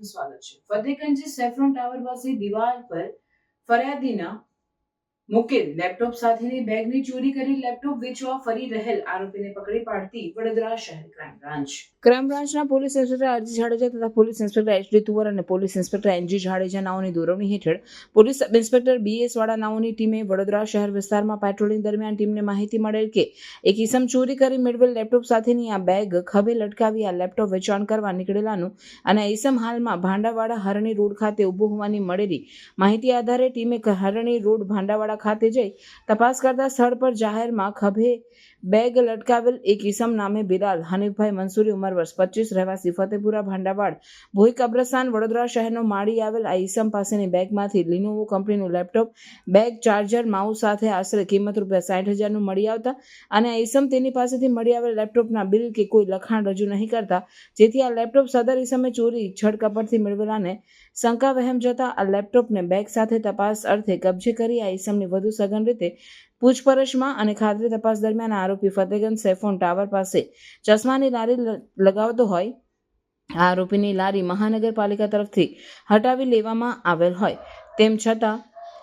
આપનું સ્વાગત છે. ફતેગંજ સેફ્રોન ટાવર પાસે દિવાલ પર ફરિયાદીના મુકેલ લેપટોપ સાથેની બેગની ચોરી કરી લેપટોપ વેચવા ફરી રહેલ આરોપીને પકડી પાડતી વડોદરા શહેર ક્રાઇમ બ્રાન્ચ. ક્રાઇમ બ્રાન્ચના police inspector R G Jadeja તથા police inspector H D Tuvar અને police inspector N G Jadeja નાઓની દોરવણી હેઠળ પોલીસ સબ ઇન્સ્પેક્ટર બીએસ વાળા નાઓની ટીમે વડોદરા શહેર વિસ્તારમાં પેટ્રોલિંગ દરમિયાન ટીમને માહિતી મળેલ કે એક ઇસમ ચોરી કરી મેળવેલ લેપટોપ સાથેની આ બેગ ખભે લટકાવી આ લેપટોપ વેચાણ કરવા નીકળેલાનું અને ઇસમ હાલમાં ભાંડાવાડા હરણી રોડ ખાતે ઊભું હોવાની મળેલી માહિતી આધારે ટીમે હરણી રોડ ભાંડાવાડા ખાતે જઈ તપાસ કરતા સ્થળ પર જાહેરમાં ખભે બેગ લટકાવેલ એક ઈસમ નામે બિલાલ, હનીફભાઈ મંસૂરી ઉંમર વર્ષ પચીસ, રહેવાસી ફતેપુરા, ભાંડાવાડ. ભોઈ કબ્રસ્તાન વડોદરા શહેરનો માળી આવેલ આ ઈસમ પાસેની બેગમાંથી લિનોવો કંપનીનું લેપટોપ, બેગ, ચાર્જર, માઉસ સાથે આશરે કિંમત રૂપિયા સાઠ હજારનું મળી આવતા અને આ ઈસમ તેની પાસેથી મળી આવેલ લેપટોપના બિલ કે કોઈ લખાણ રજૂ નહીં કરતા, જેથી આ લેપટોપ સદર ઈસમે ચોરી, છડકપટથી મેળવેલાને શંકા વહેમ જતા આ લેપટોપને બેગ સાથે તપાસ અર્થે કબજે કરી આ ઇસમની વધુ સઘન રીતે પૂછપરછમાં અને ખાતરી તપાસ દરમિયાન આરોપી ફતેગંજ સેફોન ટાવર પાસે ચશ્માની લારી લગાવતો હોય. આરોપીની લારી મહાનગરપાલિકા તરફથી હટાવી લેવામાં આવેલ હોય. તેમ છતાં,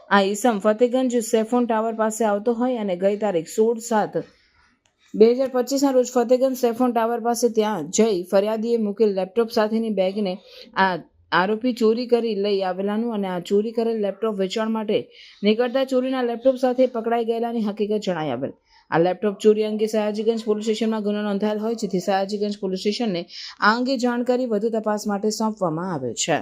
આ ઈસમ ફતેગંજ સેફોન ટાવર પાસે આવતો હોય અને ગઈ તારીખ સોળ સાત બે હજાર પચીસના રોજ ફતેગંજ સેફોન ટાવર પાસે ત્યાં જઈ ફરિયાદીએ મૂકેલ લેપટોપ સાથેની બેગને આ આરોપી ચોરી કરી લઈ આવેલાનું અને આ ચોરી કરેલ લેપટોપ વેચાણ માટે નીકળતા ચોરીના લેપટોપ સાથે પકડાઈ ગયેલાની હકીકત જણાઈ આવેલ. આ લેપટોપ ચોરી અંગે સયાજીગંજ પોલીસ સ્ટેશનમાં ગુનો નોંધાયેલ હોય, જેથી સયાજીગંજ પોલીસ સ્ટેશનને આ અંગે જાણ કરી વધુ તપાસ માટે સોંપવામાં આવે છે.